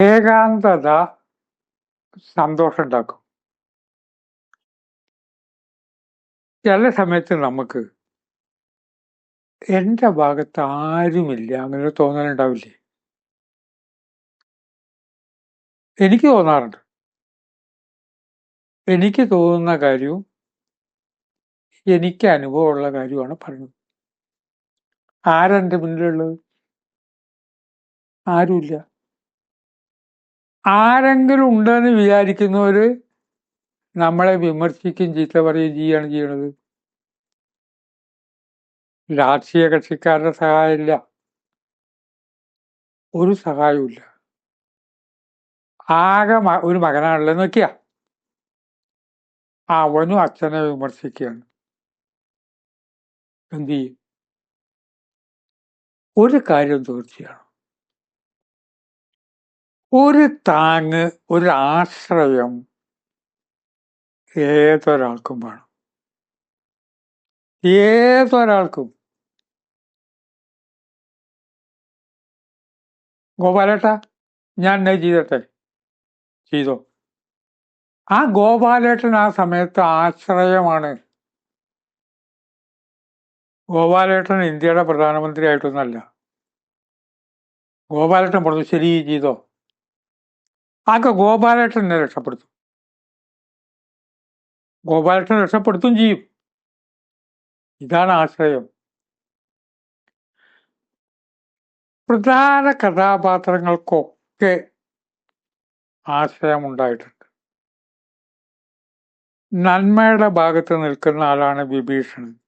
ഏകാന്തത സന്തോഷം ഉണ്ടാക്കും ചില സമയത്ത് നമുക്ക് എന്റെ ഭാഗത്ത് ആരുമില്ല അങ്ങനെ തോന്നലുണ്ടാവില്ലേ? എനിക്ക് തോന്നാറുണ്ട്. എനിക്ക് തോന്നുന്ന കാര്യവും എനിക്ക് അനുഭവമുള്ള കാര്യമാണ് പറഞ്ഞത് ആരെന്റെ മുന്നിലുള്ളത്? ആരുമില്ല. ആരെങ്കിലും ഉണ്ടെന്ന് വിചാരിക്കുന്നവര് നമ്മളെ വിമർശിക്കുകയും ചീത്ത പറയുകയും ചെയ്യാണ് ചെയ്യണത്. രാഷ്ട്രീയ കക്ഷിക്കാരുടെ സഹായമില്ല. ഒരു സഹായവുമില്ല. ആകെ ഒരു മകനാണല്ലോ നോക്കിയാ? അവനും അച്ഛനെ വിമർശിക്കുകയാണ്. എന്ത് ചെയ്യും? ഒരു കാര്യം തീർച്ചയാണ്? ഒരു താങ് ഒരു ആശ്രയം ഏതൊരാൾക്കും വേണം. ഏതൊരാൾക്കും. ഗോപാലേട്ട ഞാൻ എന്നെ ചെയ്തട്ടെ ചെയ്തോ? ആ ഗോപാലേട്ടൻ ആ സമയത്ത് ആശ്രയമാണ്. ഗോപാലേട്ടൻ ഇന്ത്യയുടെ പ്രധാനമന്ത്രി ആയിട്ടൊന്നല്ല ഗോപാലേട്ടൻ പറഞ്ഞു ശരി ചെയ്തോ? ആക്കെ ഗോപാലേട്ടനെ രക്ഷപ്പെടുത്തും. ഗോപാലേട്ടൻ രക്ഷപ്പെടുത്തും ചെയ്യും. ഇതാണ് ആശ്രയം. പ്രധാന കഥാപാത്രങ്ങൾക്കൊക്കെ ആശ്രയമുണ്ടായിട്ടുണ്ട്. നന്മയുടെ ഭാഗത്ത് നിൽക്കുന്ന ആളാണ് വിഭീഷണൻ.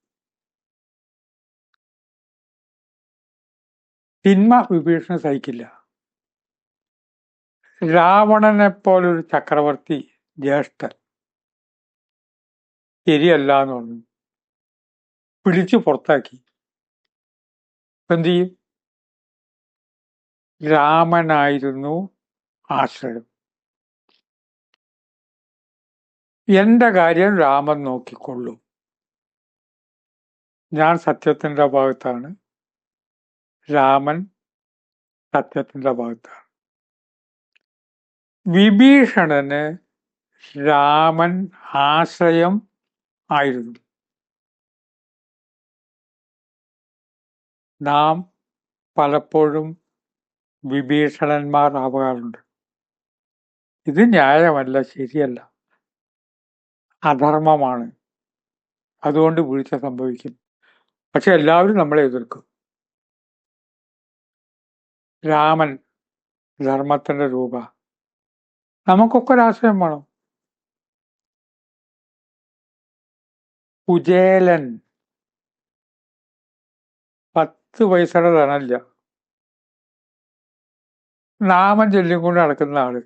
തിന്മ വിഭീഷണൻ സഹിക്കില്ല. രാവണനെ പോലൊരു ചക്രവർത്തി ജ്യേഷ്ഠൻ. ശരിയല്ല എന്ന് പറഞ്ഞു. പിടിച്ചു പുറത്താക്കി. എന്ത് ചെയ്യും രാമനായിരുന്നു ആശ്രയം. എന്റെ കാര്യം രാമൻ നോക്കിക്കൊള്ളു. ഞാൻ സത്യത്തിന്റെ ഭാഗത്താണ്. രാമൻ സത്യത്തിന്റെ ഭാഗത്താണ്. വിഭീഷണന് രാമൻ ആശ്രയം ആയിരുന്നു. നാം പലപ്പോഴും വിഭീഷണന്മാർ ആവാറുണ്ട്. ഇത് ന്യായമല്ല ശരിയല്ല. അധർമ്മമാണ്. അതുകൊണ്ട് വീഴ്ച സംഭവിക്കും. പക്ഷെ എല്ലാവരും നമ്മളെ എതിർക്കും. രാമൻ ധർമ്മത്തിന്റെ രൂപ. നമുക്കൊക്കെ ഒരാശ്രയം വേണം. കുചേലൻ. പത്ത് പൈസയുടെ ധനമില്ല. നാമം ചൊല്ലും കൊണ്ട് നടക്കുന്ന ആൾ.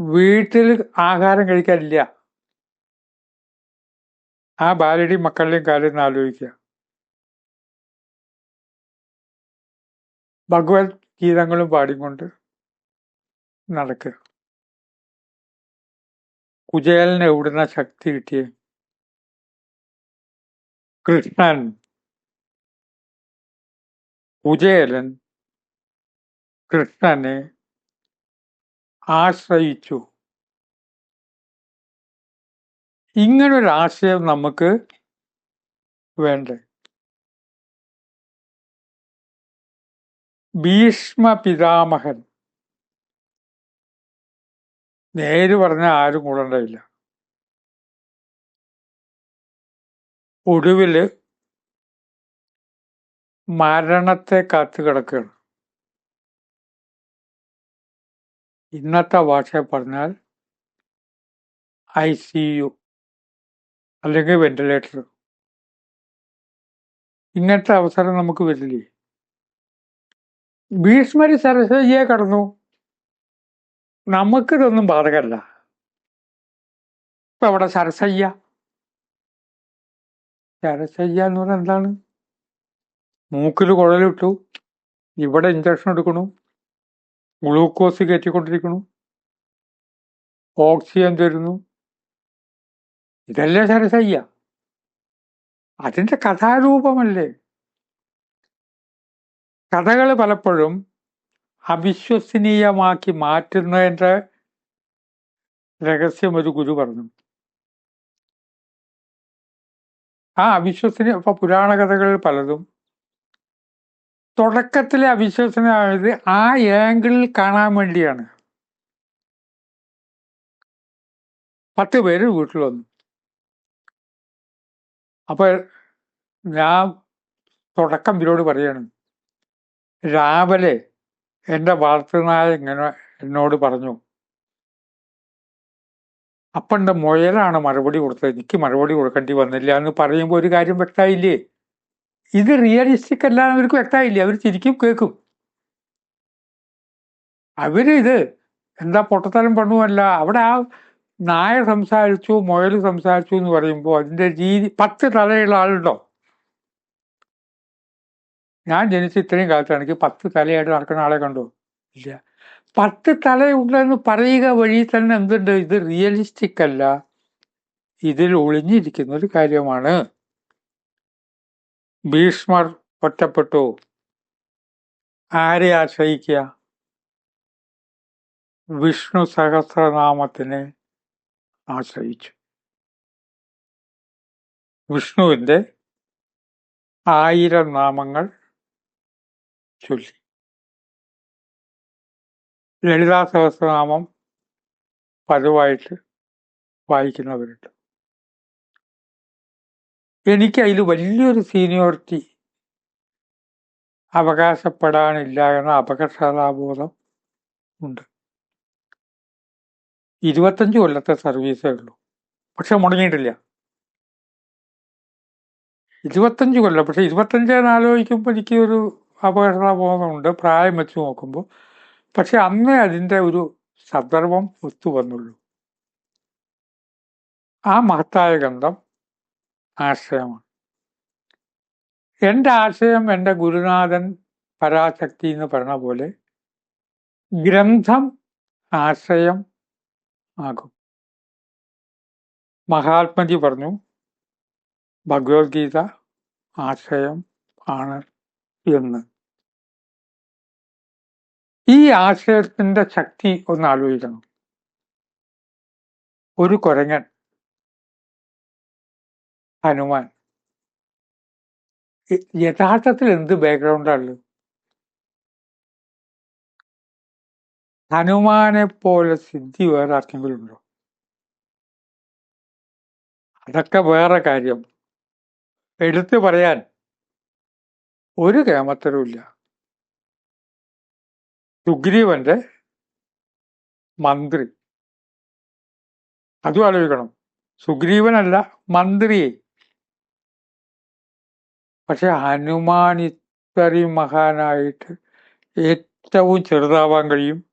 വീട്ടിൽ ആഹാരം കഴിക്കാനില്ല. ആ ഭാര്യയുടെയും മക്കളുടെയും കാര്യം ആലോചിക്കുക. ഭഗവത് ഗീതങ്ങളും പാടിക്കൊണ്ട് നടക്കുക കുചേലന് എവിടുന്ന ശക്തി കിട്ടിയേ? കൃഷ്ണൻ. കുചേലൻ കൃഷ്ണനെ ആശ്രയിച്ചു. ഇങ്ങനൊരാശയം നമുക്ക് വേണ്ടേ? ഭീഷ്മ പിതാമഹൻ നേര് പറഞ്ഞ ആരും കൂടെ ഉണ്ടായില്ല ഒടുവിൽ മരണത്തെ കാത്തു കിടക്കുകയാണ് ഇന്നത്തെ ഭാഷ പറഞ്ഞാൽ ഐ സി യു അല്ലെങ്കിൽ വെന്റിലേറ്റർ. ഇങ്ങനത്തെ അവസരം നമുക്ക് വരില്ലേ? ഭീഷ്മരി സരസ്വതിയെ കടന്നു. നമുക്കിതൊന്നും ബാധകല്ല. ഇപ്പൊ അവിടെ സരസയ്യ സരസയ്യ എന്ന് പറഞ്ഞാൽ എന്താണ്? മൂക്കിൽ കുഴലിട്ടു. ഇവിടെ ഇഞ്ചക്ഷൻ എടുക്കണു. ഗ്ലൂക്കോസ് കയറ്റിക്കൊണ്ടിരിക്കണു. ഓക്സിജൻ തരുന്നു. ഇതല്ലേ സരസയ്യ അതിന്റെ കഥാരൂപമല്ലേ? കഥകൾ പലപ്പോഴും അവിശ്വസനീയമാക്കി മാറ്റുന്നതിന്റെ രഹസ്യം ഒരു ഗുരു പറഞ്ഞു. ആ അവിശ്വസനീയ ഇപ്പൊ പുരാണ കഥകളിൽ പലതും. തുടക്കത്തിലെ അവിശ്വസനീയമായത് ആ ആംഗിളിൽ കാണാൻ വേണ്ടിയാണ്. പത്ത് പേര് വീട്ടിൽ വന്നു. അപ്പൊ ഞാൻ തുടക്കം ഇവരോട് പറയാണ്. രാവിലെ എന്റെ വളർത്തുനായ ഇങ്ങനെ എന്നോട് പറഞ്ഞു അപ്പന്റെ മുയലാണ് മറുപടി കൊടുത്തത്? എനിക്ക് മറുപടി കൊടുക്കേണ്ടി വന്നില്ല എന്ന് പറയുമ്പോൾ ഒരു കാര്യം വ്യക്തമായില്ലേ? ഇത് റിയലിസ്റ്റിക് അല്ല അവർക്ക് വ്യക്തമായില്ലേ? അവർ ചിരിക്കും കേൾക്കും. അവരിത് എന്താ പൊട്ടത്തരം പണുമല്ല അവിടെ ആ നായ സംസാരിച്ചു മുയൽ സംസാരിച്ചു എന്ന് പറയുമ്പോൾ അതിന്റെ രീതി പത്ത് തലയുള്ള ആളുണ്ടോ? ഞാൻ ജനിച്ച ഇത്രയും കാലത്താണ് എനിക്ക് പത്ത് തലയായിട്ട് നടക്കുന്ന ആളെ കണ്ടു? ഇല്ല. പത്ത് തലയുണ്ടെന്ന് പറയുക വഴി തന്നെ എന്തുണ്ട്? ഇത് റിയലിസ്റ്റിക് അല്ല. ഇതിൽ ഒളിഞ്ഞിരിക്കുന്ന ഒരു കാര്യമാണ്. ഭീഷ്മർ ഒറ്റപ്പെട്ടു. ആരെ ആശ്രയിക്കുക? വിഷ്ണു സഹസ്രനാമത്തിനെ ആശ്രയിച്ചു. വിഷ്ണുവിന്റെ ആയിരം നാമങ്ങൾ ചൊല്ലി. ലളിതാ സഹസ്രനാമം പതിവായിട്ട് വായിക്കുന്നവരുണ്ട്. എനിക്ക് അതിൽ വലിയൊരു സീനിയോറിറ്റി അവകാശപ്പെടാനില്ല എന്ന അപകർഷതാബോധം ഉണ്ട്. ഇരുപത്തഞ്ച് കൊല്ലത്തെ സർവീസേ ഉള്ളൂ. പക്ഷെ മുടങ്ങിയിട്ടില്ല. ഇരുപത്തഞ്ച് കൊല്ലം. പക്ഷെ ഇരുപത്തഞ്ചെന്ന് ആലോചിക്കുമ്പോൾ എനിക്ക് ഒരു അപകർഷതാബോധമുണ്ട് പ്രായം വെച്ച് നോക്കുമ്പോൾ. പക്ഷെ അന്നേ അതിന്റെ ഒരു സന്ദർഭം ഒത്തു വന്നുള്ളൂ. ആ മഹത്തായ ഗന്ധം ആശയമാണ്. എന്റെ ആശയം എന്റെ ഗുരുനാഥൻ പരാശക്തി എന്ന് പറഞ്ഞ പോലെ ഗ്രന്ഥം ആശയം ആകും. മഹാത്മജി പറഞ്ഞു ഭഗവത്ഗീത ആശയം ആണ് എന്ന്. ഈ ആശയത്തിന്റെ ശക്തി ഒന്ന് ആലോചിക്കണം. ഒരു കുരങ്ങൻ. ഹനുമാൻ. യഥാർത്ഥത്തിൽ എന്ത് ബാക്ക്ഗ്രൗണ്ടാണ് ഹനുമാനെ പോലെ സിദ്ധി വേറെ ആർക്കെങ്കിലും ഉണ്ടോ? അതൊക്കെ വേറെ കാര്യം. എടുത്തു പറയാൻ ഒരു കേമത്തരവുമില്ല സുഗ്രീവന്റെ മന്ത്രി. അതും ആലോചിക്കണം. സുഗ്രീവനല്ല മന്ത്രിയെ. പക്ഷെ ഹനുമാൻ ഇത്രയും മഹാനായിട്ട് ഏറ്റവും ചെറുതാവാൻ കഴിയും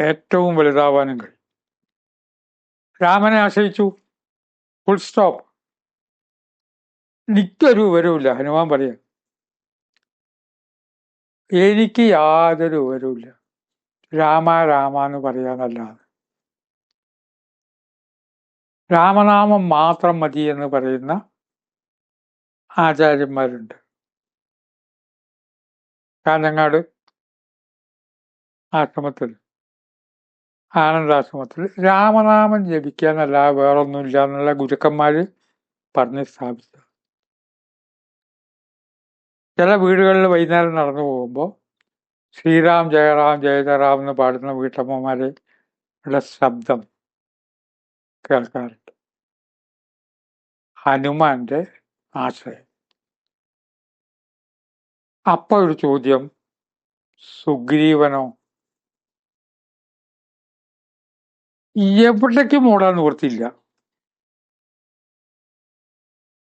ഏറ്റവും വലുതാവാനും കഴിയും. രാമനെ ആശ്രയിച്ചു. ഫുൾ സ്റ്റോപ്പ് നിക്കൊരു വിവരവുമില്ല. ഹനുമാൻ പറയാം എനിക്ക് യാതൊരു വിവരവുമില്ല രാമ രാമ എന്ന് പറയാനല്ലാതെ രാമനാമം മാത്രം മതി എന്ന് പറയുന്ന ആചാര്യന്മാരുണ്ട്. കാഞ്ഞങ്ങാട് ആശ്രമത്തിൽ ആനന്ദാശ്രമത്തിൽ രാമനാമം ജപിക്കാനല്ല വേറൊന്നുമില്ല എന്നുള്ള ഗുരുക്കന്മാര് പറഞ്ഞ് സ്ഥാപിച്ചത് ചില വീടുകളിൽ വൈകുന്നേരം നടന്നു പോകുമ്പോൾ ശ്രീറാം ജയറാം ജയജയറാം എന്ന് പാടുന്ന വീട്ടമ്മമാരെ ഉള്ള ശബ്ദം കേൾക്കാറുണ്ട്. ഹനുമാന്റെ ആശ്രയം. അപ്പ ഒരു ചോദ്യം സുഗ്രീവനോ? എവിടേക്കും ഓടാൻ നിവർത്തിയില്ല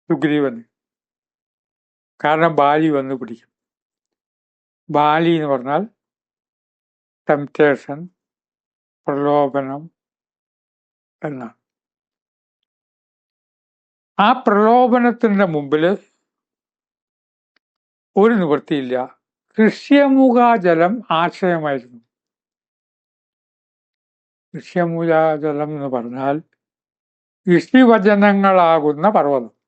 സുഗ്രീവന്. കാരണം ബാലി വന്ന് പിടിക്കും. ബാലി എന്ന് പറഞ്ഞാൽ ടെംപ്റ്റേഷൻ പ്രലോഭനം എന്നാണ്. ആ പ്രലോഭനത്തിന്റെ മുമ്പിൽ ഒരു നിവൃത്തിയില്ല. കൃഷ്യമുഖാജലം ആശ്രയമായിരുന്നു ഋഷ്യമുഖാജലം എന്ന് പറഞ്ഞാൽ ഋഷിവചനങ്ങളാകുന്ന പർവതം.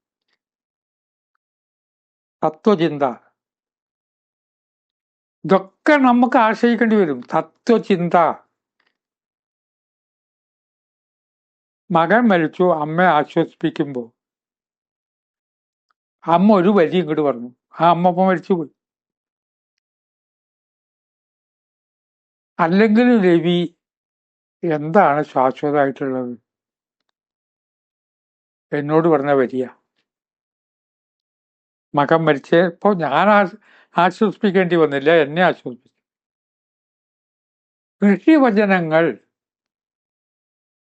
തത്വചിന്ത. ഇതൊക്കെ നമുക്ക് ആശ്രയിക്കേണ്ടി വരും. തത്വചിന്ത. മകൻ മരിച്ചു അമ്മയെ ആശ്വസിപ്പിക്കുമ്പോൾ അമ്മ ഒരു വരി ഇങ്ങോട്ട് പറഞ്ഞു. ആ അമ്മ അപ്പം മരിച്ചുപോയി. അല്ലെങ്കിൽ രവി എന്താണ് ശാശ്വതമായിട്ടുള്ളത്? എന്നോട് പറഞ്ഞ വരിക മകൻ മരിച്ചപ്പോ ഞാൻ ആ- ആശ്വസിപ്പിക്കേണ്ടി വന്നില്ല. എന്നെ ആശ്വസിപ്പിച്ചു. കൃഷിവചനങ്ങൾ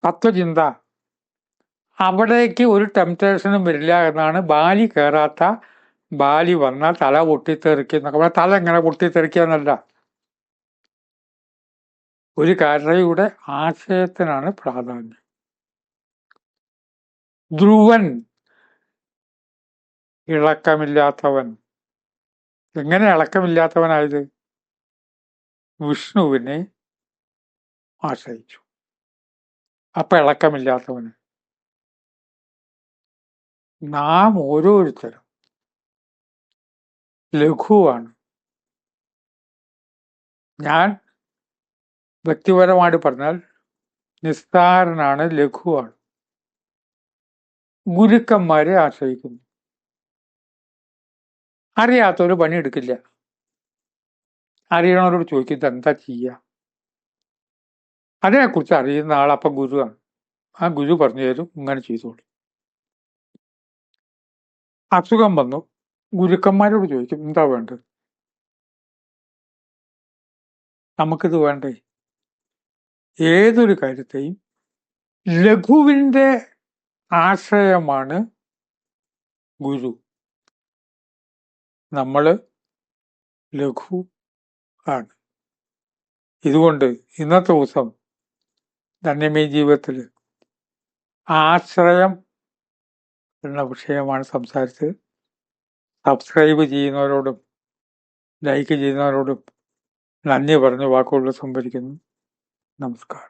തത്വചിന്ത അവിടേക്ക് ഒരു ടെംപ്റ്റേഷനും വരില്ല എന്നാണ് ബാലി കയറാത്ത ബാലി വന്നാൽ തല പൊട്ടിത്തെറിക്കുക എന്നൊക്കെ പറയാം തല എങ്ങനെ പൊട്ടിത്തെറിക്കുക എന്നല്ല. ഒരു കരയുടെ ആശയത്തിനാണ് പ്രാധാന്യം. ധ്രുവൻ ഇളക്കമില്ലാത്തവൻ. എങ്ങനെ ഇളക്കമില്ലാത്തവനായത്? വിഷ്ണുവിനെ ആശ്രയിച്ചു. അപ്പൊ ഇളക്കമില്ലാത്തവന്. നാം ഓരോരുത്തരും ലഘുവാണ്. ഞാൻ വ്യക്തിപരമായിട്ട് പറഞ്ഞാൽ നിസ്താരനാണ് ലഘുവാണ്. ഗുരുക്കന്മാരെ ആശ്രയിക്കുന്നു. അറിയാത്തൊരു പണിയെടുക്കില്ല. അറിയണവരോട് ചോദിക്കുന്നത് എന്താ ചെയ്യുക അതിനെക്കുറിച്ച് അറിയുന്ന ആൾ അപ്പം ഗുരുവാണ് ആ ഗുരു പറഞ്ഞു തരും ഇങ്ങനെ ചെയ്തോളൂ. അസുഖം വന്നു. ഗുരുക്കന്മാരോട് ചോദിക്കും എന്താ വേണ്ടത്? നമുക്കിത് വേണ്ടേ? ഏതൊരു കാര്യത്തെയും ലഘുവിന്റെ ആശ്രയമാണ് ഗുരു. നമ്മൾ ലഘു ആണ്. ഇതുകൊണ്ട് ഇന്നത്തെ ദിവസം ധന്യമേ ജീവിതത്തിൽ ആശ്രയം എന്ന വിഷയമാണ് സംസാരിച്ചത്. സബ്സ്ക്രൈബ് ചെയ്യുന്നവരോടും ലൈക്ക് ചെയ്യുന്നവരോടും നന്ദി പറഞ്ഞ് വാക്കുകൾ സംഭരിക്കുന്നു. നമസ്കാരം.